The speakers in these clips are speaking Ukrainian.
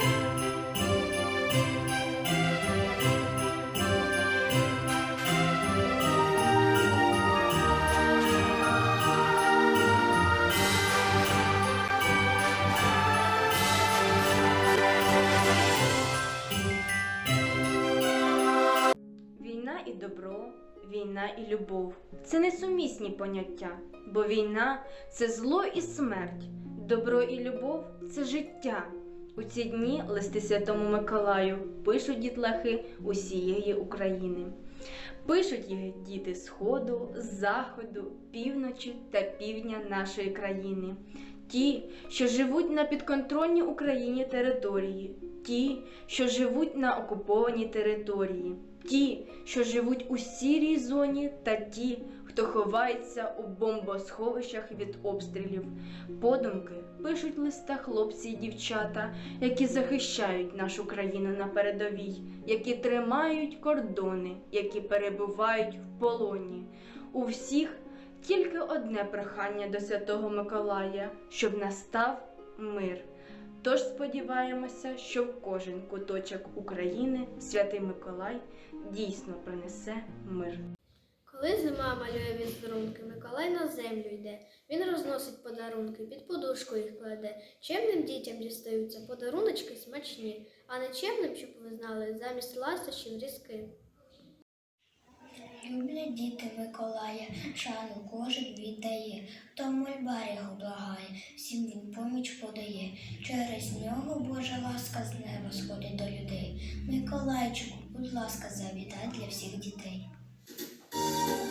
Війна і добро, війна і любов це несумісні поняття, бо війна це зло і смерть, добро і любов це життя. У ці дні листи Святому Миколаю пишуть дітлахи усієї України. Пишуть їх діти Сходу, Заходу, півночі та півдня нашої країни. Ті, що живуть на підконтрольній Україні території, ті, що живуть на окупованій території, ті, що живуть у сірій зоні, та ті, хто ховається у бомбосховищах від обстрілів. Подумки пишуть листа хлопці і дівчата, які захищають нашу країну на передовій, які тримають кордони, які перебувають в полоні. У всіх тільки одне прохання до Святого Миколая, щоб настав мир. Тож сподіваємося, що в кожен куточок України Святий Миколай дійсно принесе мир. Коли зима малює візерунки, Миколай на землю йде. Він розносить подарунки, під подушку їх кладе. Чемним дітям дістаються подаруночки смачні, а нечемним, щоб ви знали, замість ластощів різки. Люблять діти Миколая, шану кожен віддає, хто мольбар його благає, всім він поміч подає. Через нього Божа ласка з неба сходить до людей. Миколайчику, будь ласка, завітай для всіх дітей. Thank you.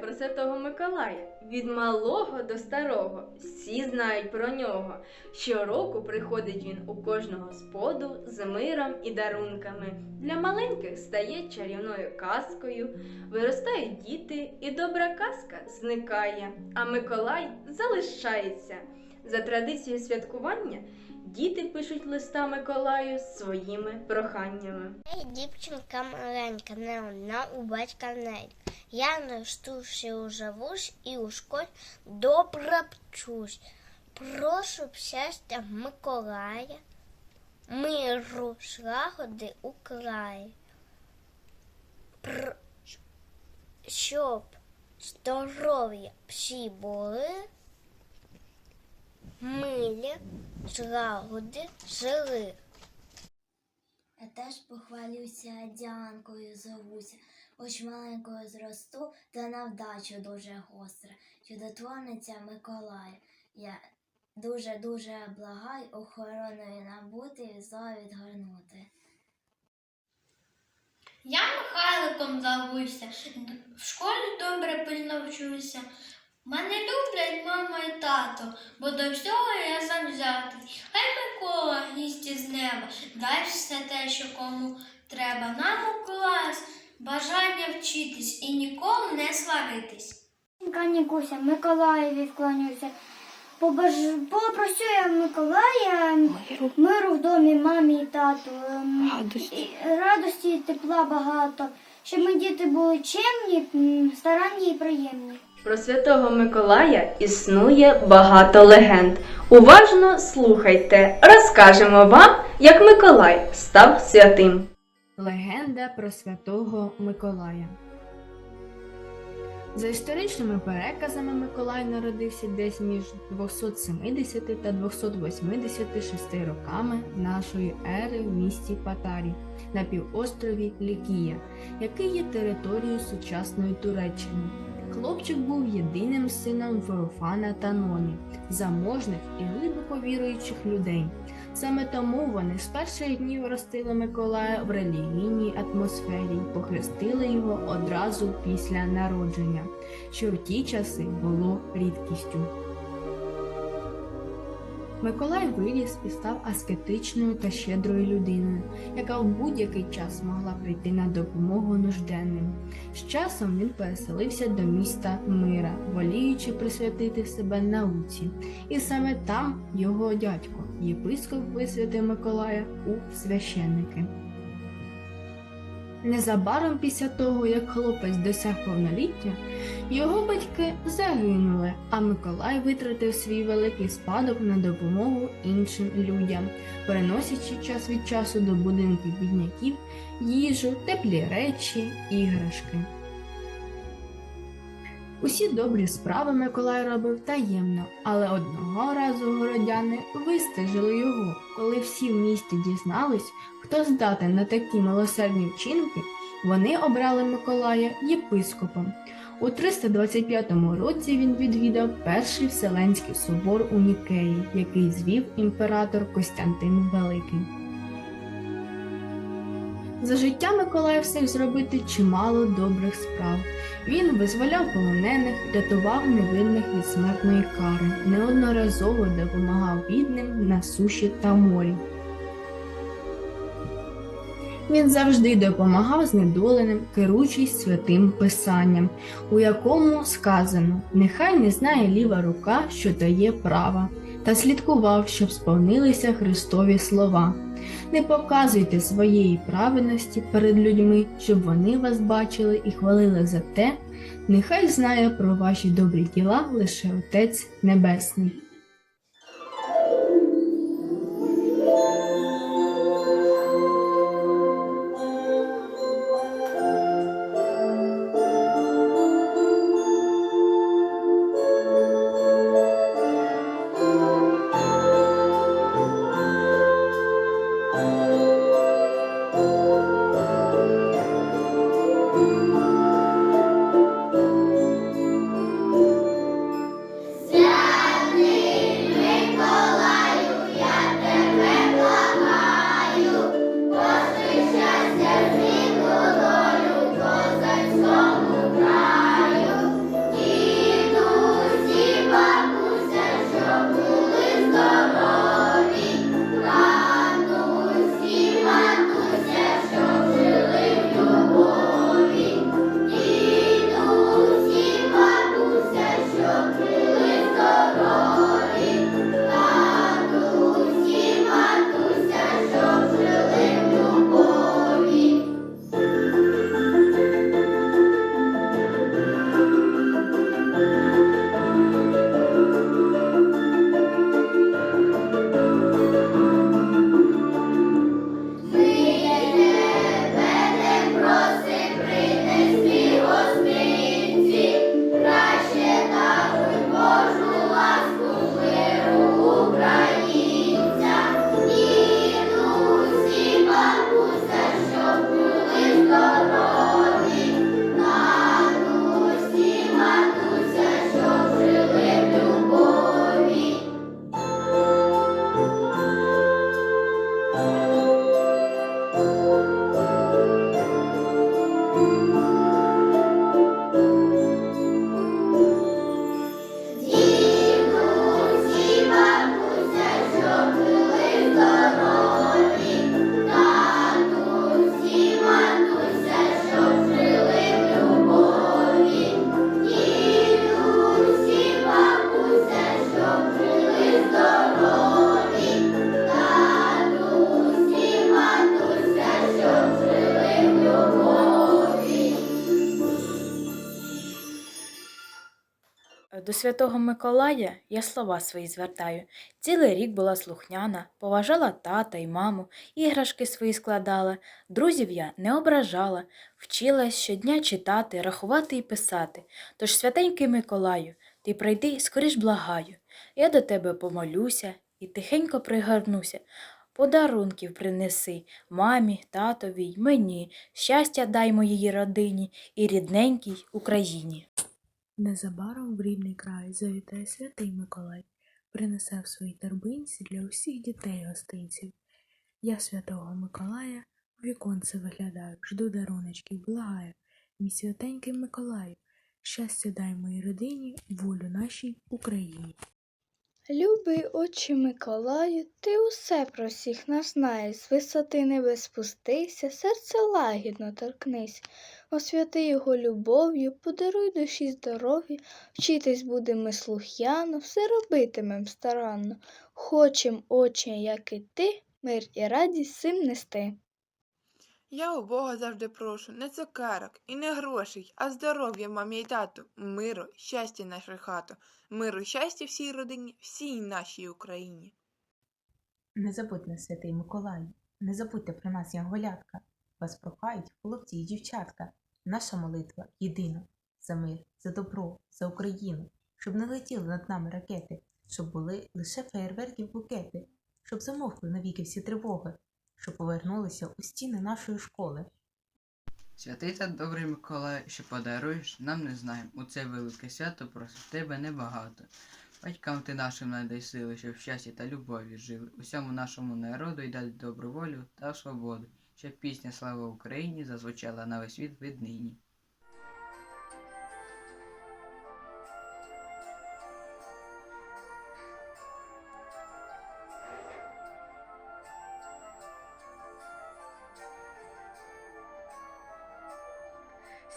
Про Святого Миколая? Від малого до старого всі знають про нього. Щороку приходить він у кожного споду з миром і дарунками. Для маленьких стає чарівною казкою, виростають діти, і добра казка зникає, а Миколай залишається. За традицією святкування діти пишуть листа Миколаю своїми проханнями. Ей, дівчинка маленька, не одна у батька ненька. Я на штуші уживусь і у школі добре вчусь. Прошу щастя Миколая, миру шлагоди у краї. Пр... Щоб здоров'я всі були, милі шлагоди жили. Я теж похвалюся Діанкою зовуся, хоч маленькою зросту, та на вдачу дуже гостра. Чудотворниця Миколая. Я дуже-дуже благай охороною набути і зло відгорнути. Я Михайликом зовуся, в школі добре пильно вчуся. Мене люблять мама і тато, бо до всього я завзятий. Хай Микола гість із неба, дай все те, що кому треба. Нам у клас бажання вчитись і ніколи не сваритись. Канікуся, Миколаєві вклонюся. Побаж... Попросю я Миколая Миру. Миру в домі, мамі і тату. ем, Радості. Радості і тепла багато. Щоб ми діти були чемні, старанні і приємні. Про святого Миколая існує багато легенд. Уважно слухайте, розкажемо вам, як Миколай став святим. Легенда про святого Миколая. За історичними переказами Миколай народився десь між 270 та 286 роками нашої ери в місті Патарі на півострові Лікія, який є територією сучасної Туреччини. Хлопчик був єдиним сином Феофана та Ноні, заможних і глибоко віруючих людей. Саме тому вони з перших днів ростили Миколая в релігійній атмосфері і похрестили його одразу після народження, що в ті часи було рідкістю. Миколай виріс і став аскетичною та щедрою людиною, яка в будь-який час могла прийти на допомогу нужденним. З часом він переселився до міста Мира, воліючи присвятити себе науці, і саме там його дядько, єпископ висвятив Миколая у священники. Незабаром після того, як хлопець досяг повноліття, його батьки загинули, а Миколай витратив свій великий спадок на допомогу іншим людям, переносячи час від часу до будинків бідняків їжу, теплі речі, іграшки. Усі добрі справи Миколай робив таємно, але одного разу городяни вистежили його. Коли всі в місті дізнались, хто здатен на такі милосердні вчинки, вони обрали Миколая єпископом. У 325 році він відвідав перший Вселенський собор у Нікеї, який звів імператор Костянтин Великий. За життя Миколай встиг зробити чимало добрих справ. Він визволяв полонених, рятував невинних від смертної кари, неодноразово допомагав бідним на суші та морі. Він завжди допомагав знедоленим, керуючись святим писанням, у якому сказано: Нехай не знає ліва рука, що дає права, та слідкував, щоб сповнилися Христові слова. Не показуйте своєї праведності перед людьми, щоб вони вас бачили і хвалили за те, нехай знає про ваші добрі діла лише Отець Небесний. Святий До святого Миколая я слова свої звертаю. Цілий рік була слухняна, поважала тата й маму, іграшки свої складала, друзів я не ображала, вчилась щодня читати, рахувати і писати. Тож, святенький Миколаю, ти прийди, скоріш благаю. Я до тебе помолюся і тихенько пригорнуся. Подарунків принеси мамі, татові й мені, щастя дай моїй родині і рідненькій Україні. Незабаром в рідний край завітає святий Миколай, принесе в своїй торбинці для усіх дітей гостинців. Я святого Миколая у віконце виглядаю, жду даруночків, благаю. Мій святенький Миколаю, щастя дай моїй родині, волю нашій Україні. Любий отче Миколаю, ти усе про всіх нас знаєш, з висоти небес спустися, серце лагідно торкнись, освяти його любов'ю, подаруй душі здоров'я, вчитись будемо слух'яно, все робитимем старанно. Хочем, отче, як і ти, мир і радість сим нести. Я у Бога завжди прошу не цукерок і не грошей, а здоров'я мамі й тату, миру, щастя нашій хату, миру, щастя всій родині, всій нашій Україні. Не забудьте, святий Миколаю, не забудьте про нас, янголятка. Вас прохають хлопці і дівчатка. Наша молитва єдина за мир, за добро, за Україну, щоб не летіли над нами ракети, щоб були лише феєрверків букети, щоб замовкли навіки всі тривоги, щоб повернулися у стіни нашої школи. Святий та добрий Миколай, що подаруєш, нам не знаємо. У це велике свято просить тебе небагато. Батькам ти нашим надай сили, щоб в щасті та любові жили. Усьому нашому народу й дай добру волю та свободу, щоб пісня Слава Україні зазвучала на весь світ віднині.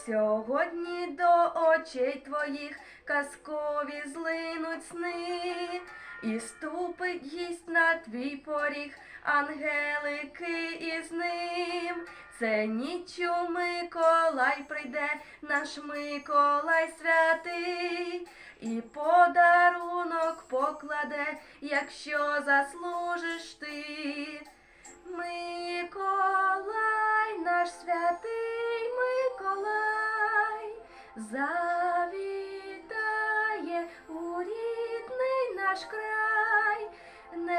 Сьогодні до очей твоїх казкові злинуть сни, і ступить гість на твій поріг, ангелики із ним. Це нічу Миколай прийде, наш Миколай святий, і подарунок покладе, якщо заслужиш ти. Миколай, наш святий Миколай, завітає у рідний наш край,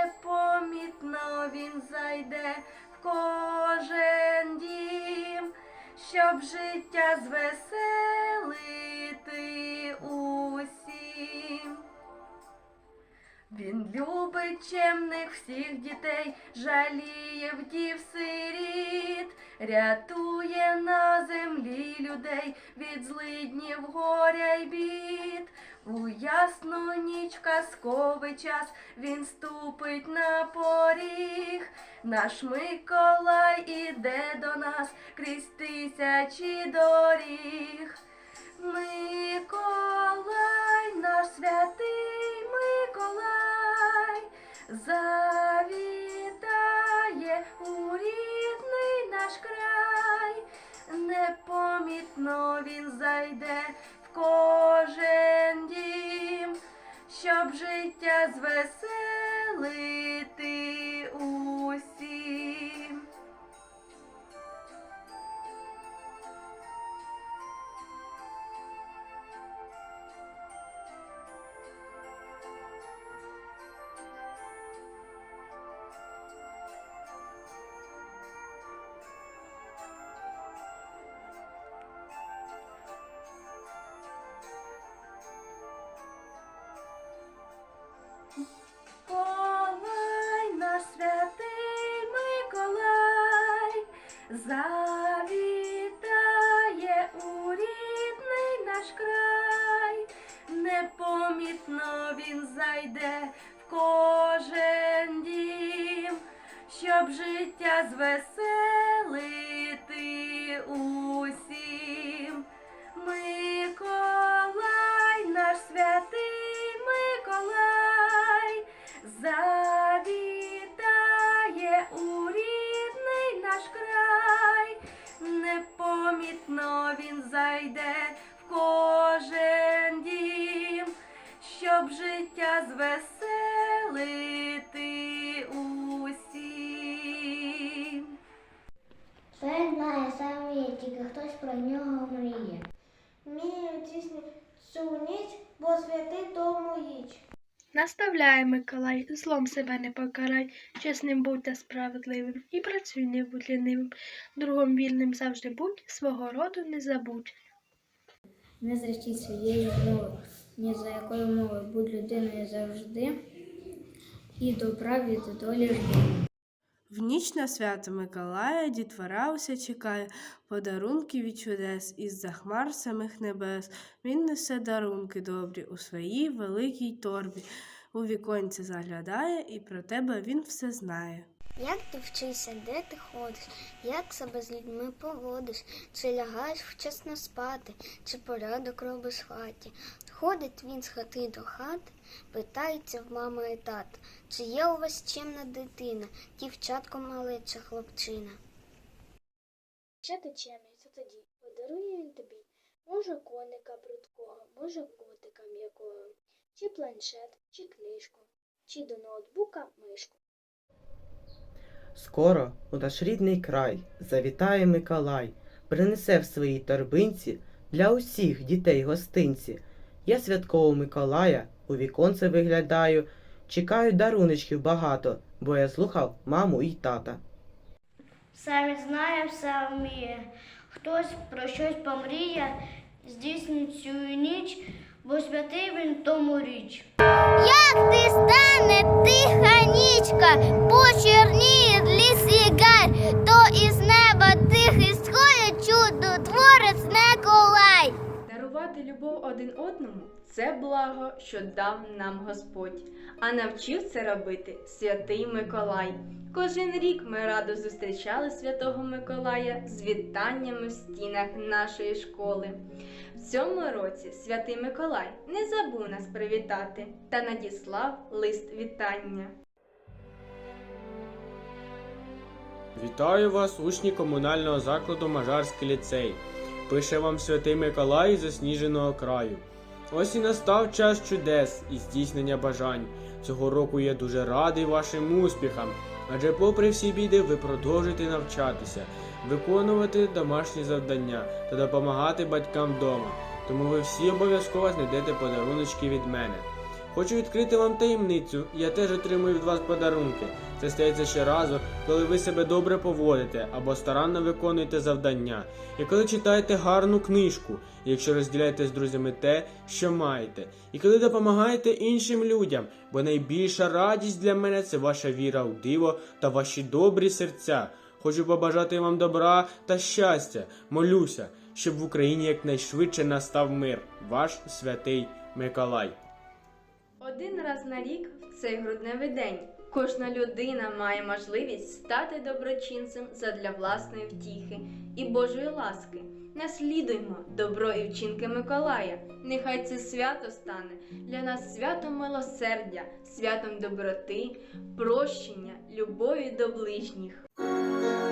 непомітно він зайде в кожен дім, щоб життя звеселити усім. Він любить чемних всіх дітей, жаліє вдів сиріт, рятує на землі людей від злиднів. У ясну ніч казковий час він ступить на поріг. Наш Миколай іде до нас крізь тисячі доріг. Миколай, наш святий Миколай, завітає у рідний наш край, непомітно він зайде кожен дім, щоб життя звеселити усім. Завітає у рідний наш край, непомітно він зайде в кожен дім, щоб життя звеселити про нього мріє. Мію тісні цю ніч, бо святи тому їч. Наставляй, Миколай, злом себе не покарай, чесним будь та справедливим і працюй не будь лінивим. Другом вільним завжди будь, свого роду не забудь. Не зречіть своєї змови, ні за якою мовою будь людиною завжди і добра від долі жди. В ніч на свято Миколая дітвора уся чекає подарунки від чудес із-за хмар самих небес. Він несе дарунки добрі у своїй великій торбі. У віконце заглядає, і про тебе він все знає. Як ти вчишся, де ти ходиш, як себе з людьми поводиш, чи лягаєш вчасно спати, чи порядок робиш в хаті. Ходить він з хати до хати, питається в мами і тата, чи є у вас чимна дитина, дівчатко мале чи хлопчина. Ще ти чемний, то тоді. Подарує він тобі, може коника прудкого, може котика м'якого, чи планшет, чи книжку, чи до ноутбука мишку. Скоро у наш рідний край завітає Миколай, принесе в своїй торбинці для усіх дітей гостинці. Я святкового Миколая у віконце виглядаю, чекаю даруночків багато, бо я слухав маму і тата. Він знає, все вміє. Хтось про щось помріє, здійснить цю ніч, бо святий він тому річ. Як ти стане тиха нічка, почерніє ліс і гар, то із неба тихий сходить чудотворець Миколай. Дарувати любов один одному це благо, що дав нам Господь, а навчив це робити святий Миколай. Кожен рік ми радо зустрічали святого Миколая з вітаннями в стінах нашої школи. В цьому році святий Миколай не забув нас привітати та надіслав лист вітання. Вітаю вас, учні комунального закладу Мажарський ліцей. Пише вам святий Миколай із засніженого краю. Ось і настав час чудес і здійснення бажань. Цього року я дуже радий вашим успіхам, адже попри всі біди ви продовжуєте навчатися, виконувати домашні завдання та допомагати батькам вдома. Тому ви всі обов'язково знайдете подаруночки від мене. Хочу відкрити вам таємницю, я теж отримую від вас подарунки. Це стається щоразу, коли ви себе добре поводите або старанно виконуєте завдання, і коли читаєте гарну книжку, якщо розділяєте з друзями те, що маєте, і коли допомагаєте іншим людям, бо найбільша радість для мене це ваша віра у диво та ваші добрі серця. Хочу побажати вам добра та щастя. Молюся, щоб в Україні якнайшвидше настав мир. Ваш святий Миколай. Один раз на рік в цей грудневий день кожна людина має можливість стати доброчинцем задля власної втіхи і Божої ласки. Наслідуймо добро і вчинки Миколая. Нехай це свято стане для нас святом милосердя, святом доброти, прощення, любові до ближніх. thank you